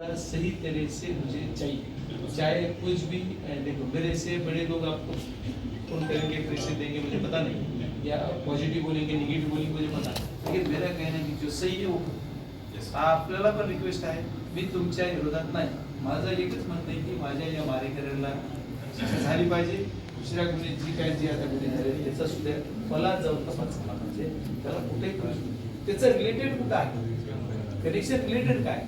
सही तरह से मुझे चाहिए। चाहे कुछ भी देखो मेरे से बड़े लोग आपको फोन करेंगे प्रेशर देंगे मुझे पता नहीं। या पॉझिटिव्ह बोलेंगे निगेटिव्ह बोलेंगे मुझे पता नहीं। लेकिन मेरा कहना है की जो सही आहे वो आपल्याला पण रिक्वेस्ट आहे मी तुमच्या विरोधात नाही माझं एकच म्हणणं आहे की माझ्या या मारेकऱ्यांना झाली पाहिजे दुसऱ्या गुन्हे जी काय जी आता गुन्हे झालेली याचा सुद्धा मला जाऊन तपास झाला म्हणजे त्याला कुठे त्याचं रिलेटेड कुठं आहे? कनेक्शन रिलेटेड काय?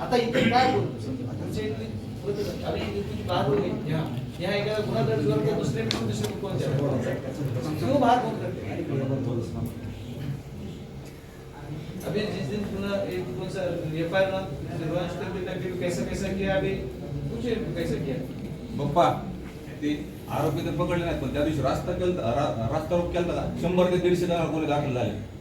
आता इथे काय बोलतो? समजा तुमच्या इथली होतं का? अरे इथे तुझी बाहेर होते ह्या ह्या एखादा गुन्हा दर्ज करतो दुसरे मिळून दुसरे कोणत्या क्यों बाहर कौन करते? अभी जिस दिन पुनः एक कौन सा एफ आई आर कैसा कैसा किया अभी? पूछे कैसा किया? पप्पा ते आरोपी तर पकडले नाहीत पण त्या दिवशी रास्ता केलता रा- रास्ता रोक केलता का? शंभर ते दीडशे जण कोणी दाखल झाले.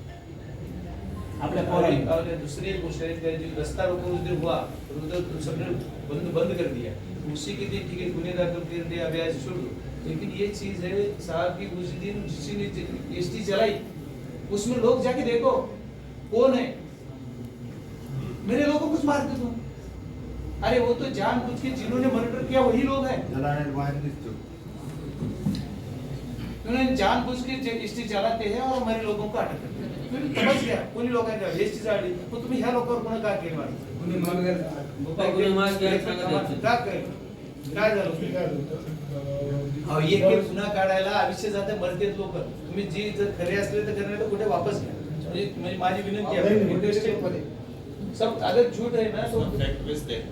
आपल्या और और दूसरी एक गोष्ट जो रस्ता रोको उस हुआ तो तो सबने बंद बंद कर दिया. उसी के दिन ठीक है गुने दाखिल कर दिया अभी छोड़ दो. लेकिन ये चीज़ है, साहब की उस दिन किसी ने एस टी चलाई, उसमें लोग जाके देखो, कौन है? मेरे लोगों को कुछ मारते तुम अरे, वो तो जानबूझ के जिन्होंने मर्डर किया, वही लोग हैं। उन्होंने जानबूझ के एस टी चलाते हैं और हमारे लोगों को अटक करते तुम्ही समज घ्या कोणी लोकांनी एस टी चालली मग तुम्ही ह्या लोकांवर गुन्हे. का केलं? काय झालं एक एक गुन्हा काढायला आयुष्य जाते मरतेत लोक. तुम्ही जी जर खरे असले तर खरे तर कुठे वापस घ्या. म्हणजे माझी विनंती आहे. आहे. सब अगर झूठ है ना तो फैक्ट बेस दे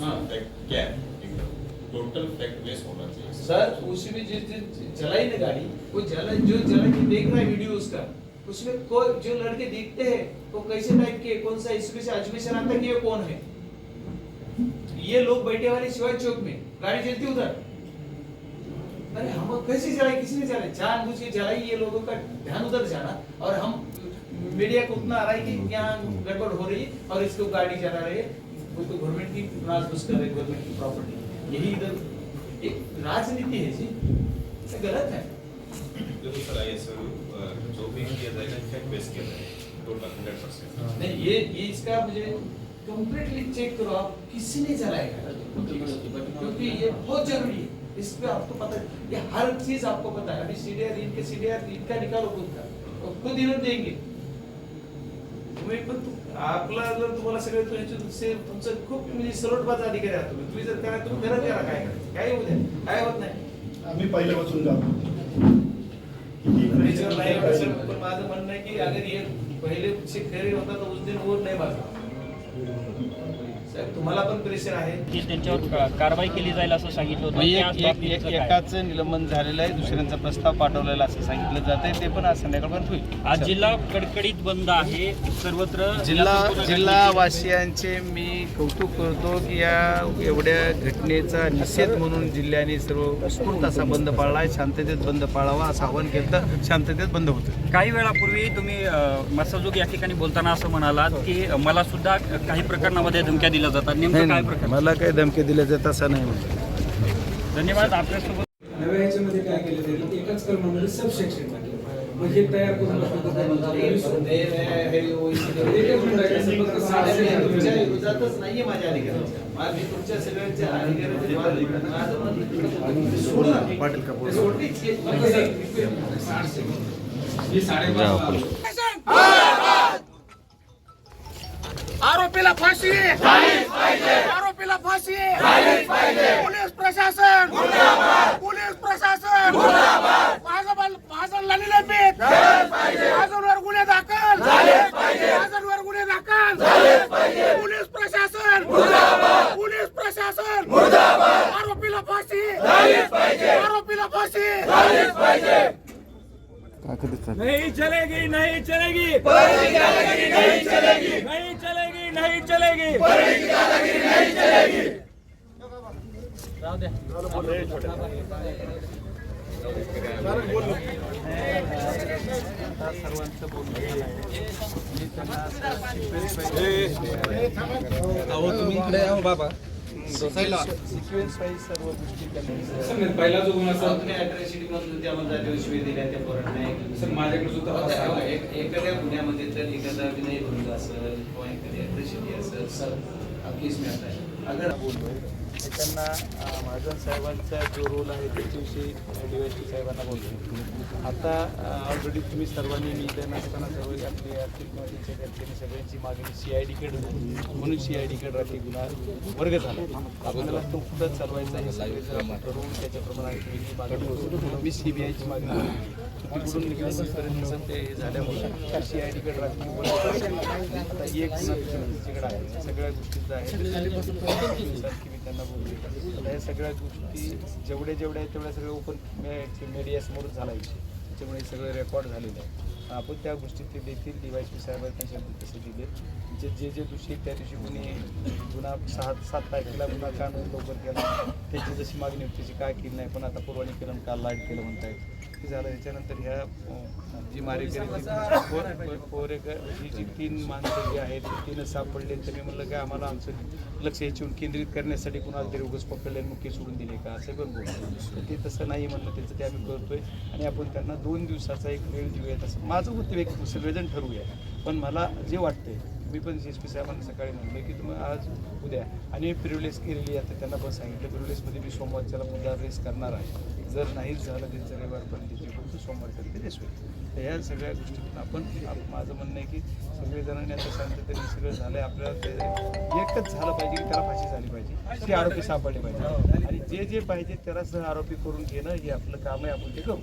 हाँ। फैक्ट क्या टोटल फैक्ट बेस होना चाहिए। सर, उसी में जिस दिन चलाई ना गाड़ी, वो जला जो जला के देख रहा है वीडियो उसका, उसमें कोई जो लड़के दिखते हैं, वो कैसे टाइप के, कौन सा इसमें से अजमेशन आता कि ये कौन है? ये लोग बैठे वाले शिवाय चौक में, गाड़ी चलती उधर। अरे, हम कैसे चलाए किसने चलाए जानबूझ के चलाई ये लोगों का ध्यान उधर जाना, और हम मीडिया को उतना आ रहा है कि यहाँ गड़बड़ हो रही है, और इसको गाड़ी चला रहे हैं। वो तो गवर्नमेंट की नाजबूज कर रहे गवर्नमेंट की प्रॉपर्टी यही इधर एक राजनीति है जी। ये गलत है। देखो सर आई जो भी किया जाएगा फैक्ट बेस किया जाएगा। Total hundred percent. नहीं ये ये इसका मुझे कंप्लीटली चेक करो आप किसने चलाएगा क्योंकि ये बहुत ज़रूरी है। इस पे आपको पता है ये हर चीज़ आपको पता है। अभी सीडीआर इनके सीडीआर इनका निकालो खुद का। और खुद इन्होंने देंगे। तुम्ही पण आपला जर तुम्हाला सगळे तो ह्याच्यात से- तुमचं खूप म्हणजे सरळबाज अधिकारी आहात तुम्ही. तुम्ही जर करा तुम्ही घरात करा काय? काय होऊ द्या काय होत नाही? आम्ही पहिल्यापासून जातो. पण माझं म्हणणं आहे की अगर ये पहिले खरे होता तर उस दिन और नाही बाजू साहेब तुम्हाला पण प्रेशर आहे. की त्यांच्यावर का- कारवाई केली जाईल असं सांगितलं होतं. म्हणजे? एकाचं निलंबन झालेलं आहे दुसऱ्यांचा प्रस्ताव पाठवलेला असं सांगितलं जात आहे ते पण आज संध्याकाळपर्यंत होईल. आज जिल्हा कडकडीत बंद आहे. सर्वत्र जिल्हा संपूर्ण जिल्हा घटनेची- वासियांचे मी कौतुक करतो की या एवढ्या घटनेचा निषेध म्हणून जिल्ह्याने सर्व उत्स्फूर्त असा बंद पाळला शांततेत बंद पाळावा असं आवाहन केलं तर शांततेत बंद होतं. काही वेळापूर्वी तुम्ही मसाजोग या ठिकाणी बोलताना असं म्हणालात की मला सुद्धा काही प्रकरणामध्ये धमक्या दिल्या जातात. नेमकं काय प्रकार मला काही धमकी दिल्या जात असं नाही म्हणतो धन्यवाद आपल्यासोबत नव्या ह्याच्यामध्ये काय केलं जाईल की एकाच कलमामध्ये सब टाकलं म्हणजे तयार करून तुमच्या नाहीये माझ्या अधिकाराच्या. मा- तुमच्या सगळ्यांच्या आहे. आरोपीला फाशी. आरोपीला फाशी. पोलीस प्रशासन. पोलीस प्रशासन. ललिले पीठ माझ्यावर गुन्हे दाखल. गुन्हे दाखल. पोलीस प्रशासन. पोलीस प्रशासन. आरोपीला फाशी. आरोपीला फाशी. नहीं चलेगी नहीं चलेगी. नहीं चलेगी. नहीं चलेगी नहीं चलेगी. अहो तुम्ही इकडे या हो बाबा. पहिला जो गुन्हा आता सर तुम्ही माझ्याकडे सुद्धा आहे. एखाद्या गुन्ह्यामध्ये तर एखादा विनय भंग असेल किंवा एखादी असेल सर आता केस में आता है अगर बोललोय त्यांना महाजन साहेबांचा जो रोल आहे त्याच्याविषयी डी वाय टी साहेबांना बोलतो आता ऑलरेडी तुम्ही सर्वांनी मी इथे नसताना सर्व आपली आर्थिक मदतीच्या घरच्यांनी सगळ्यांची मागणी सी आय डीकडे म्हणून सी आय डीकडे राखी गुन्हा वर्ग झाला. आपल्याला तो कुठंच चालवायचा हे ठरवून त्याच्याप्रमाणे मी ही मागणी मी सी बी आयची मागणी केली. तिकडून निघाल्यानंतर ते झाल्यामुळे सी आय डीकडे राखी वर्ग आता एक गुन्हा आहे. सगळ्या गोष्टीचं आहे. मी त्यांना बोलले या सगळ्या गोष्टी जेवढे जेवढ्या आहेत तेवढ्या सगळ्या ओपन मीडियासमोरच झाला त्याच्यामुळे सगळे सगळं रेकॉर्ड झालेलं आहे आपण त्या गोष्टी ते देतील डिवायस साहेब शब्द तसे दिले जे जे जे दिवशी त्या दिवशी कुणी गुन्हा सहा सात तारखेला गुन्हा का नोंद लवकर केला त्याची जशी मागणी होती त्याची काय केली नाही पण आता पुरवणीकरण काल लाइट केलं म्हणतायत ते झालं त्याच्यानंतर ह्या जी मारेकरी पोरेकर ही जी तीन माणसं जी आहेत तीन सापडले तर मी म्हणलं काय आम्हाला आमचं लक्ष याच्यावर केंद्रित करण्यासाठी कुणाला तरी उगस पकडले मुख्य सोडून दिले का? असं पण बोलतो तर ते तसं नाही म्हणलं त्याचं ते आम्ही करतोय आणि आपण त्यांना दोन दिवसाचा एक वेळ देऊया तसं माझं होतं एक सगळेजण ठरवूया पण मला जे वाटतंय मी पण एस पी साहेबांना सकाळी म्हणलं की तुम्ही आज उद्या आणि प्रिव्हिलेज केलेली आता त्यांना पण सांगितलं प्रिव्हिलेजमध्ये मी सोमवारच्याला मुद्दा रेस करणार आहे. जर नाहीच झालं त्यांचं रविवारपर्यंत त्याची फक्त सोमवारपर्यंत रेस होईल तर ह्या सगळ्या गोष्टीतून आपण आप- माझं म्हणणं आहे की सगळेजणांनी आता शांततेने सगळं झालं आहे आपल्याला ते एकच झालं पाहिजे की त्याला फाशी झाली पाहिजे ते आरोपी सापडले पाहिजे. आणि जे जे पाहिजे त्याला सह आरोपी करून घेणं हे आपलं काम आहे आपण ते करू.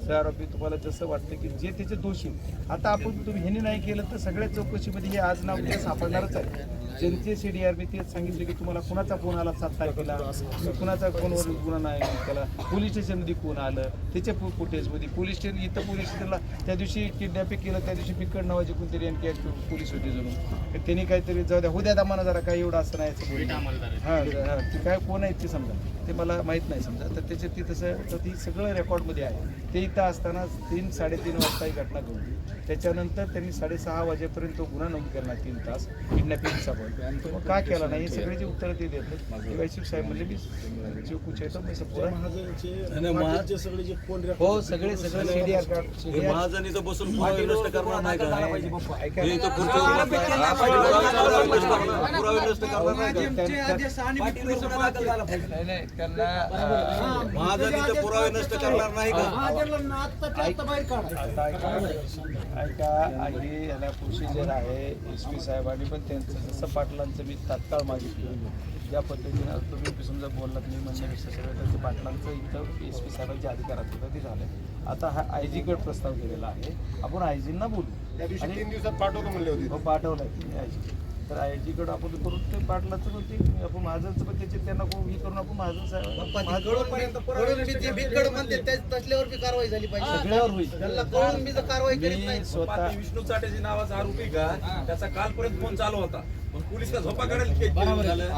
सह आरोपी तुम्हाला जसं वाटतं की जे त्याचे दोषी आता आपण तुम्ही ह्याने नाही केलं तर सगळ्या चौकशीमध्ये हे आज नाव उद्या सापडणारच आहे. जनतेचे डी आर बी तेच सांगितले की तुम्हाला कुणाचा फोन आला सात तारखेला कुणाचा फोनवर गुन्हा नाही केला पोलीस स्टेशनमध्ये कोण आलं त्याच्या फुटेजमध्ये पोलीस स्टेशन इथं पोलीस स्टेशनला त्या दिवशी किडनॅपिंग केलं त्या दिवशी पिकड नावाचे कोणतरी आणखी एक पोलीस होते जणू तर त्यांनी काहीतरी जाऊ द्या उद्या दामाना जरा काही एवढं असं नाही असं बोलले. हां हां ते काय कोण आहेत ते समजा. ते मला माहीत नाही समजा. तर त्याच्यात ती तसं तर ती सगळं रेकॉर्डमध्ये आहे. ते इथं असताना तीन साडेतीन वाजता ही घटना घडली. त्याच्यानंतर त्यांनी साडेसहा वाजेपर्यंत तो गुन्हा नोंद केला तीन तास. किडनॅपिंगचा पण. तो मग का केला नाही हे सगळे जे उत्तर ते देत वायशिक साहेब म्हणले मी जो कुछ आहे तो? मी हो सगळे सगळे सीडीआर कार्ड महाजन इथं बसून पुरावे नष्ट करणार नाही का? हे इथं खुर्चीवर. पुरावे नष्ट करणार- पुरावे नष्ट करणार नाही का नाही नाही त्यांना अं, महाजन इथं पुरावे नष्ट करणार नाही का? आता ऐका ऐका हे याला प्रोसिजर आहे एस पी साहेबांनी पण त्यांचं जसं पाटलांचं मी तात्काळ मागितलं. ज्या पद्धतीनं तुम्ही समजा बोललात मी ते पाटलांचं इथं एस पी साहेबांच्या अधिकारात होतं ते झालं आता हा आय जीकडे प्रस्ताव केलेला आहे. आपण आय जींना त्या दिवशी बोलू तीन दिवसात पाठवतो म्हणले होते. हो पाठवलं आहे आय जी तर आय जीकडं आपण करून ते पाटलाचं पण ते आपण महाजनचं पण त्याचे त्यांना कोण हे करून आपण महाजन साहेब कारवाई झाली पाहिजे. सगळ्यावर होईल. त्यांना कळून मी जर कारवाई करीत नाही. मी स्वतः विष्णू चाटेजी नावाचा आरोपी का? त्याचा कालपर्यंत फोन चालू होता. मग पोलीस का झोपा काढायला झालं?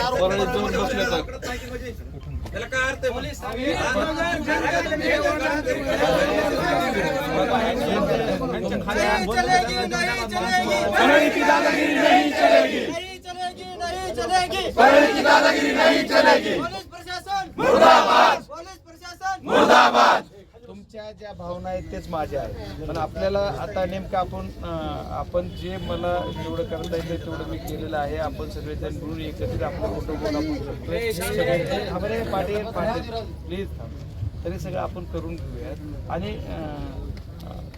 आरोपी जाऊन बसले तर. त्याला काय अर्थ? पोलीस प्रशासन मुर्दाबाद पोलीस प्रशासन तुमच्या ज्या भावना आहेत तेच माझ्या आहेत. पण आपल्याला आता नेमकं आपण आपण जे मला जेवढं करता येईल तेवढं मी केलेलं आहे. आपण सगळेजण मिळून एकत्रित आपलं कुटुंब आपण पाटील पाटील. प्लीज तरी सगळं आपण करून घेऊयात. आणि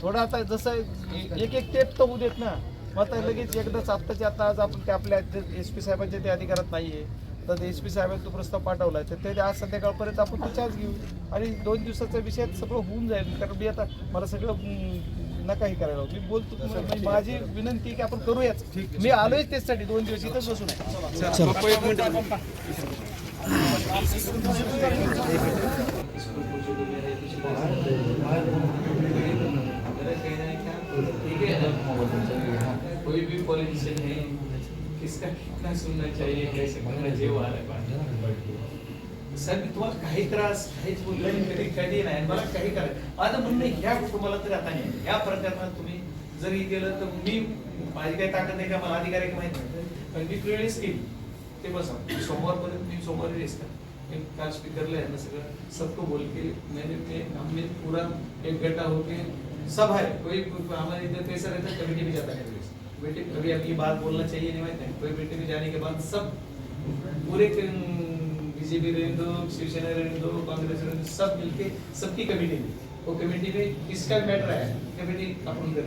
थोडं आता जसं एक एक टेप तर होऊ देत ना. मग आता लगेच एकदाच आत्ताच्या आता आज आपण ते आपल्या एस पी साहेबांच्या ते अधिकारात नाही आहे तर एस पी साहेबांनी तो प्रस्ताव पाठवला तर ते आज संध्याकाळपर्यंत आपण तो चार्ज घेऊ. आणि दोन दिवसाचा विषय सगळं होऊन जाईल. कारण मी आता मला सगळं हम्म, नकाही करायला. मी बोलतो तुम्हाला, म्हणजे माझी विनंती आहे की आपण करूयाच मी आलोय त्याच्यासाठी दोन दिवस इथंच बसून आहे. है है कोई भी पॉलिटिशियन है किसका कितना सुनना चाहिए कैसे करना चाहिए वो आ रहा है सर मी तुम्हाला काही त्रास काहीच बोललो नाही कधी कधी नाही मला काही करायचं माझं म्हणणं आहे, ह्या कुटुंबाला तरी आता नाही. या प्रकरणात तुम्ही जर केलं तर मी माझी काही ताकद नाही का मला अधिकार आहे का माहीत नाही. पण मी प्रिवेळेस केली ते बस. सोमवारपर्यंत मी सोमवारी रेस मैं काल स्पीकर ले ना सगळं सबको बोल के मैंने मैं हमने पूरा एक गटा होके सब है कोई हमारे इधर कैसा रहता कमेटी में जाता है. कभी अब ये बात बोलना चाहिए नहीं मैं कोई कमेटी में जाने के बाद सब पूरे बीजेपी रहने दो शिवसेना रहने दो कांग्रेस रहने दो सब मिलके सबकी कमेटी में वो कमेटी में किसका मैटर है? कमेटी अप्रूव कर।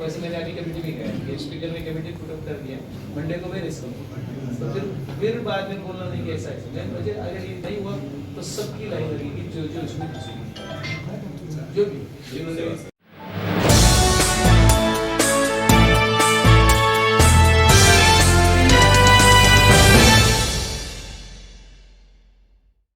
वैसे मैंने अभी कमेटी में गया स्पीकर ने कमेटी पुट कर दिया। मंडे को मैं रिस्क तो फिर फिर बाद में बोलना नहीं कि ऐसा ऐसा मैं मुझे अगर ये नहीं हुआ तो सबकी लाइन लगेगी, जो जो इसमें जो भी जिन्होंने